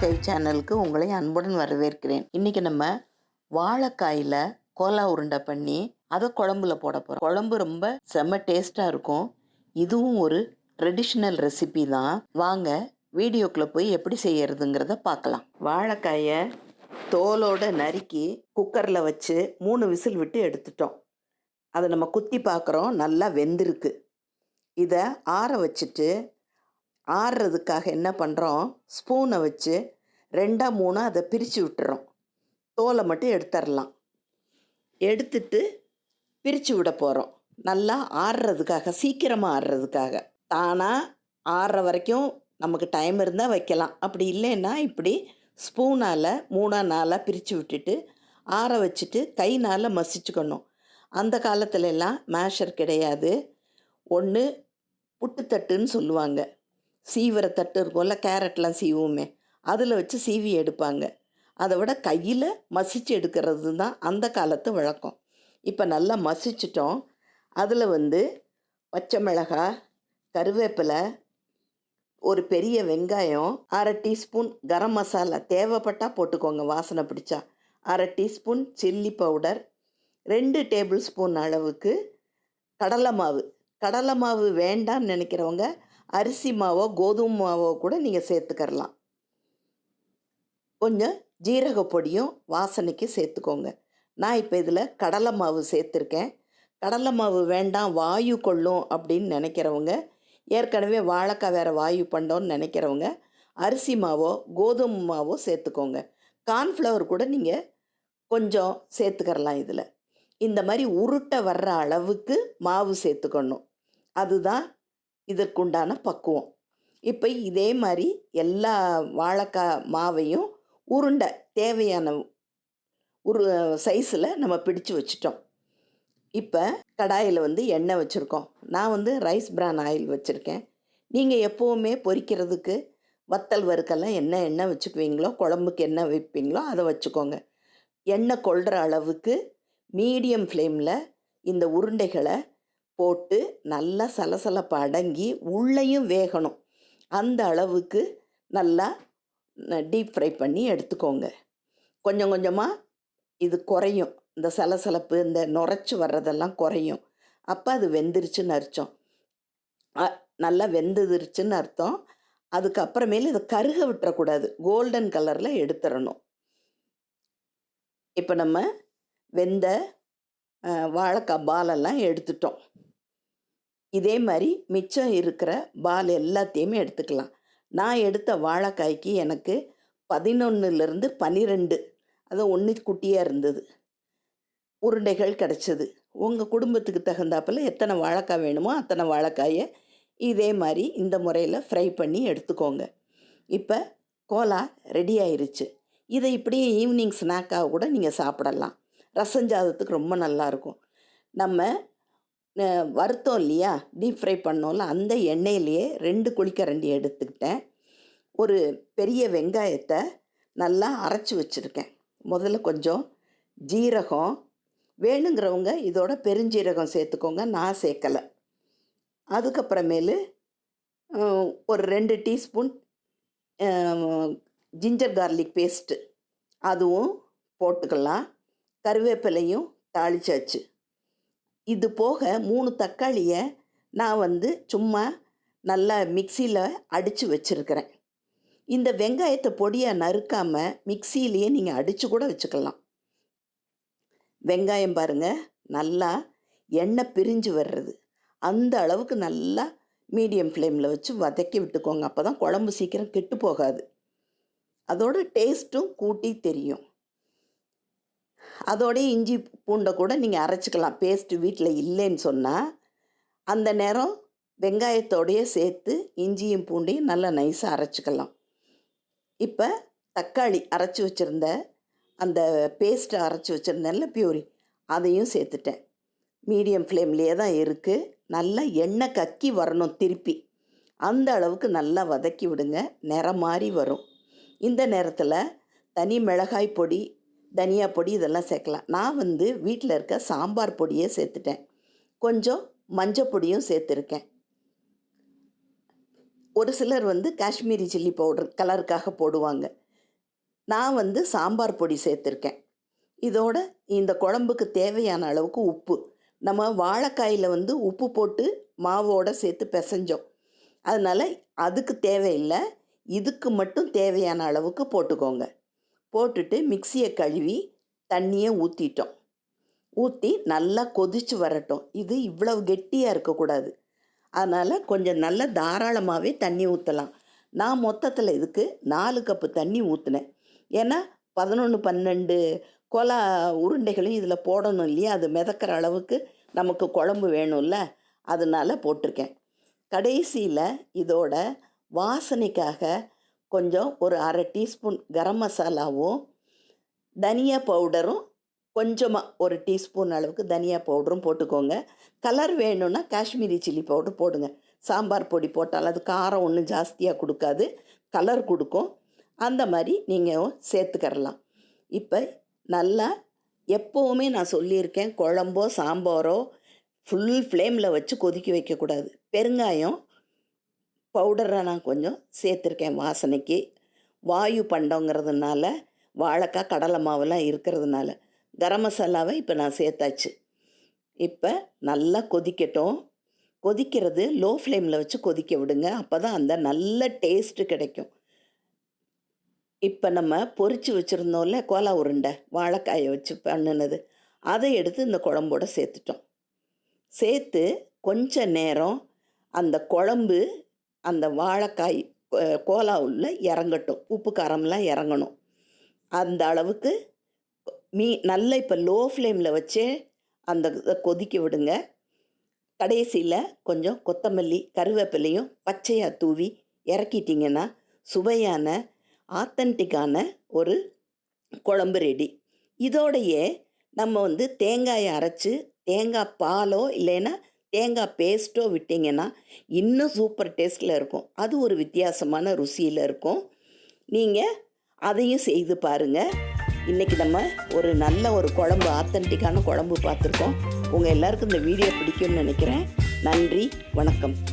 Sky சேனலுக்கு உங்களை அன்புடன் வரவேற்கிறேன். இன்னைக்கு நம்ம வாழைக்காயில் கோலா உருண்டை பண்ணி அதை குழம்புல போட போகிறோம் குழம்பு ரொம்ப செம்ம டேஸ்ட்டாக இருக்கும். இதுவும் ஒரு ட்ரெடிஷ்னல் ரெசிபி தான். வாங்க வீடியோக்குள்ளே போய் எப்படி செய்யறதுங்கிறத பார்க்கலாம். வாழைக்காயை தோலோட நறுக்கி குக்கரில் வச்சு மூணு விசில் விட்டு எடுத்துட்டோம். அதை நம்ம குத்தி பார்க்குறோம். நல்லா வெந்திருக்கு. இதை ஆற வச்சுட்டு ஆறுறதுக்காக என்ன பண்ணுறோம் ஸ்பூனை வச்சு ரெண்டாக மூணாக அதை பிரித்து விட்டுறோம். தோலை மட்டும் எடுத்துடலாம் எடுத்துட்டு பிரித்து விட போகிறோம் நல்லா ஆறுறதுக்காக சீக்கிரமாக ஆறுறதுக்காக தானாக ஆறுற வரைக்கும் நமக்கு டைம் இருந்தால் வைக்கலாம். அப்படி இல்லைன்னா இப்படி ஸ்பூனால் மூணாக நாளாக பிரித்து விட்டுட்டு ஆற வச்சுட்டு கைனால் மசிச்சுக்கணும். அந்த காலத்துலலாம் மேஷர் கிடையாது. ஒன்று புட்டுத்தட்டுன்னு சொல்லுவாங்க. சீவிர தட்டு இருக்கும்ல கேரட்லாம் சீவுமே அதில் வச்சு சீவி எடுப்பாங்க. அதை விட கையில் மசிச்சு எடுக்கிறது தான் அந்த காலத்து வழக்கம். இப்போ நல்லா மசிச்சிட்டோம். அதில் வந்து பச்சை மிளகாய் கருவேப்பிலை ஒரு பெரிய வெங்காயம் அரை டீஸ்பூன் கரம் மசாலா தேவைப்பட்டால் போட்டுக்கோங்க வாசனை பிடிச்சா. அரை டீஸ்பூன் சில்லி பவுடர் ரெண்டு டேபிள் ஸ்பூன் அளவுக்கு கடலை மாவு. கடலை மாவு வேண்டாம்னு நினைக்கிறவங்க அரிசி மாவோ கோதுமை மாவோ கூட நீங்கள் சேர்த்துக்கரலாம் கொஞ்சம் ஜீரக பொடியும் வாசனைக்கு சேர்த்துக்கோங்க. நான் இப்போ இதில் கடலை மாவு சேர்த்துருக்கேன். கடலை மாவு வேண்டாம் வாயு கொள்ளும் அப்படின்னு நினைக்கிறவங்க ஏற்கனவே வாழைக்காய் வேறு வாயு பண்ணோன்னு நினைக்கிறவங்க அரிசி மாவோ கோதுமை மாவோ சேர்த்துக்கோங்க. கார்ன்ஃப்ளவர் கூட நீங்கள் கொஞ்சம் சேர்த்துக்கரலாம் இதில். இந்த மாதிரி உருட்டை வர்ற அளவுக்கு மாவு சேர்த்துக்கணும். அதுதான் இதற்குண்டான பக்குவம். இப்போ இதே மாதிரி எல்லா வாழைக்காய் மாவையும் உருண்டை தேவையான உரு சைஸில் நம்ம பிடிச்சு வச்சிட்டோம். இப்போ கடாயில் வந்து எண்ணெய் வச்சுருக்கோம். நான் வந்து ரைஸ் பிரான் ஆயில் வச்சுருக்கேன். நீங்கள் எப்போவுமே பொரிக்கிறதுக்கு வத்தல் வறுக்கெல்லாம் என்ன எண்ணெய் வச்சுக்குவீங்களோ குழம்புக்கு என்ன வைப்பீங்களோ அதை வச்சுக்கோங்க. எண்ணெய் கொள்கிற அளவுக்கு மீடியம் ஃப்ளேமில் இந்த உருண்டைகளை போட்டு நல்லா சலசலப்பு அடங்கி உள்ளேயும் வேகணும். அந்த அளவுக்கு நல்லா டீப் ஃப்ரை பண்ணி எடுத்துக்கோங்க. கொஞ்சம் கொஞ்சமாக இது குறையும். இந்த சலசலப்பு இந்த நுரைச்சி வர்றதெல்லாம் குறையும். அப்போ அது வெந்துருச்சுன்னு அர்த்தம். நல்லா வெந்துருச்சுன்னு அர்த்தம். அதுக்கப்புறமேல இதை கருக விட்டுறக்கூடாது. கோல்டன் கலரில் எடுத்துடணும் இப்போ நம்ம வெந்த வாழைக்காய் பாலெல்லாம் எடுத்துட்டோம். இதே மாதிரி மிச்சம் இருக்கிற பால் எல்லாத்தையுமே எடுத்துக்கலாம். நான் எடுத்த வாழைக்காய்க்கு எனக்கு பதினொன்றுலேருந்து பன்னிரெண்டு. அது ஒன்று குட்டியாக இருந்தது. உருண்டைகள் கிடச்சிது. உங்கள் குடும்பத்துக்கு தகுந்தாப்பில் எத்தனை வாழைக்காய் வேணுமோ அத்தனை வாழைக்காயை இதே மாதிரி இந்த முறையில் ஃப்ரை பண்ணி எடுத்துக்கோங்க. இப்போ கோலா ரெடி ஆயிருச்சு. இதை இப்படியே ஈவினிங் ஸ்நாக்காக கூட நீங்கள் சாப்பிடலாம். ரசஞ்சாதத்துக்கு ரொம்ப நல்லாயிருக்கும் நம்ம வறுத்தோம் இல்லையா? டீப் ஃப்ரை பண்ணோம்ல அந்த எண்ணெயிலேயே ரெண்டு குழிக்கரண்டி எடுத்துக்கிட்டேன். ஒரு பெரிய வெங்காயத்தை நல்லா அரைச்சி வச்சுருக்கேன். முதல்ல கொஞ்சம் ஜீரகம். வேணுங்கிறவங்க இதோட பெருஞ்சீரகம் சேர்த்துக்கோங்க நான் சேர்க்கலை. அதுக்கப்புறமேலு ஒரு ரெண்டு டீஸ்பூன் ஜிஞ்சர் கார்லிக் பேஸ்ட்டு அதுவும் போட்டுக்கலாம். கருவேப்பிலையும் தாளிச்சாச்சு. இது போக மூணு தக்காளியை நான் வந்து சும்மா நல்லா மிக்சியில் அடித்து வச்சுருக்கிறேன். இந்த வெங்காயத்தை பொடியாக நறுக்காமல் மிக்சியிலேயே நீங்கள் அடித்து கூட வச்சுக்கலாம். வெங்காயம் பாருங்கள் நல்லா எண்ணெய் பிரிஞ்சு வர்றது. அந்த அளவுக்கு நல்லா மீடியம் ஃப்ளேமில் வச்சு வதக்கி விட்டுக்கோங்க. அப்போ தான் குழம்பு சீக்கிரம் கெட்டு போகாது. அதோட டேஸ்ட்டும் கூட்டி தெரியும். அதோடய இஞ்சி பூண்டை கூட நீங்கள் அரைச்சிக்கலாம். பேஸ்ட்டு வீட்டில் இல்லைன்னு சொன்னால் அந்த நேரம் வெங்காயத்தோடையே சேர்த்து இஞ்சியும் பூண்டையும் நல்லா நைஸாக அரைச்சிக்கலாம். இப்போ தக்காளி அரைச்சி வச்சுருந்த அந்த பேஸ்ட்டை அரைச்சி வச்சுருந்தேன்ல பியூரி அதையும் சேர்த்துட்டேன். மீடியம் ஃப்ளேம்லேயே தான் இருக்குது நல்லா எண்ணெய் கக்கி வரணும் திருப்பி. அந்த அளவுக்கு நல்லா வதக்கி விடுங்க. நிறம் மாறி வரும். இந்த நேரத்தில் தனி மிளகாய் பொடி தனியா பொடி இதெல்லாம் சேர்க்கலாம். நான் வந்து வீட்டில் இருக்க சாம்பார் பொடியே சேர்த்துட்டேன். கொஞ்சம் மஞ்சள் பொடியும் சேர்த்துருக்கேன். ஒரு சிலர் வந்து காஷ்மீரி சில்லி பவுடர் கலருக்காக போடுவாங்க. நான் வந்து சாம்பார் பொடி சேர்த்துருக்கேன். இதோட இந்த குழம்புக்கு தேவையான அளவுக்கு உப்பு. நம்ம வாழைக்காயில் வந்து உப்பு போட்டு மாவோட சேர்த்து பிசைஞ்சோம். அதனால் அதுக்கு தேவையில்லை. இதுக்கு மட்டும் தேவையான அளவுக்கு போட்டுக்கோங்க. போட்டுட்டு மிக்சியை கழுவி தண்ணியை ஊற்றிட்டோம் ஊற்றி நல்லா கொதிச்சு வரட்டும். இது இவ்வளவு கெட்டியாக இருக்கக்கூடாது. அதனால் கொஞ்சம் நல்லா தாராளமாகவே தண்ணி ஊற்றலாம் நான் மொத்தத்தில் இதுக்கு நாலு கப்பு தண்ணி ஊற்றினேன் ஏன்னா பதினொன்று பன்னெண்டு கொலா உருண்டைகளையும் இதில் போடணும் இல்லையா? அது மிதக்கிற அளவுக்கு நமக்கு குழம்பு வேணும்ல? அதனால் போட்டிருக்கேன். கடைசியில் இதோட வாசனைக்காக கொஞ்சம் ஒரு அரை டீஸ்பூன் கரம் மசாலாவும் தனியா பவுடரும் கொஞ்சமாக ஒரு டீஸ்பூன் அளவுக்கு தனியா பவுடரும் போட்டுக்கோங்க. கலர் வேணும்னா காஷ்மீரி சில்லி பவுடர் போடுங்க. சாம்பார் பொடி போட்டால் அது காரம் ஒன்றும் ஜாஸ்தியாக கொடுக்காது. கலர் கொடுக்கும். அந்த மாதிரி நீங்கள் சேர்த்துக்கிறலாம். இப்போ நல்லா எப்போவுமே நான் சொல்லியிருக்கேன் குழம்போ சாம்பாரோ ஃபுல் ஃப்ளேமில் வச்சு கொதிக்க வைக்கக்கூடாது. பெருங்காயம் பவுடரை நான் கொஞ்சம் சேர்த்துருக்கேன் வாசனைக்கு. வாயு பண்டங்கிறதுனால வாழைக்காய் கடலை மாவுலாம் இருக்கிறதுனால கரம் மசாலாவை இப்போ நான் சேர்த்தாச்சு. இப்போ நல்லா கொதிக்கட்டும். கொதிக்கிறது லோ ஃப்ளேமில் வச்சு கொதிக்க விடுங்க. அப்போ தான் அந்த நல்ல டேஸ்ட்டு கிடைக்கும். இப்போ நம்ம பொறிச்சு வச்சுருந்தோம்ல கோலா உருண்டை வாழைக்காயை வச்சு பண்ணினது. அதை எடுத்து இந்த குழம்போட சேர்த்துட்டோம். சேர்த்து கொஞ்ச நேரம் அந்த குழம்பு அந்த வாழைக்காய் கோலா உள்ள இறங்கட்டும். உப்பு காரம்லாம் இறங்கணும். அந்த அளவுக்கு மீ நல்ல இப்போ லோ ஃப்ளேமில் வச்சே அந்த இதை கொதிக்க விடுங்க. கடைசியில் கொஞ்சம் கொத்தமல்லி கருவேப்பிலையும் பச்சையாக தூவி இறக்கிட்டிங்கன்னா சுவையான ஆத்தன்டிக்கான ஒரு குழம்பு ரெடி. இதோடையே நம்ம வந்து தேங்காயை அரைச்சி தேங்காய் பாலோ இல்லைன்னா தேங்காய் பேஸ்ட்டோ விட்டிங்கன்னா இன்னும் சூப்பர் டேஸ்ட்டில் இருக்கும். அது ஒரு வித்தியாசமான ருசியில் இருக்கும். நீங்கள் அதையும் செய்து பாருங்கள் இன்றைக்கி நம்ம ஒரு நல்ல ஒரு குழம்பு ஆத்தன்டிக்கான குழம்பு பார்த்துருக்கோம். உங்கள் எல்லாருக்கும் இந்த வீடியோ பிடிக்கும்னு நினைக்கிறேன். நன்றி வணக்கம்.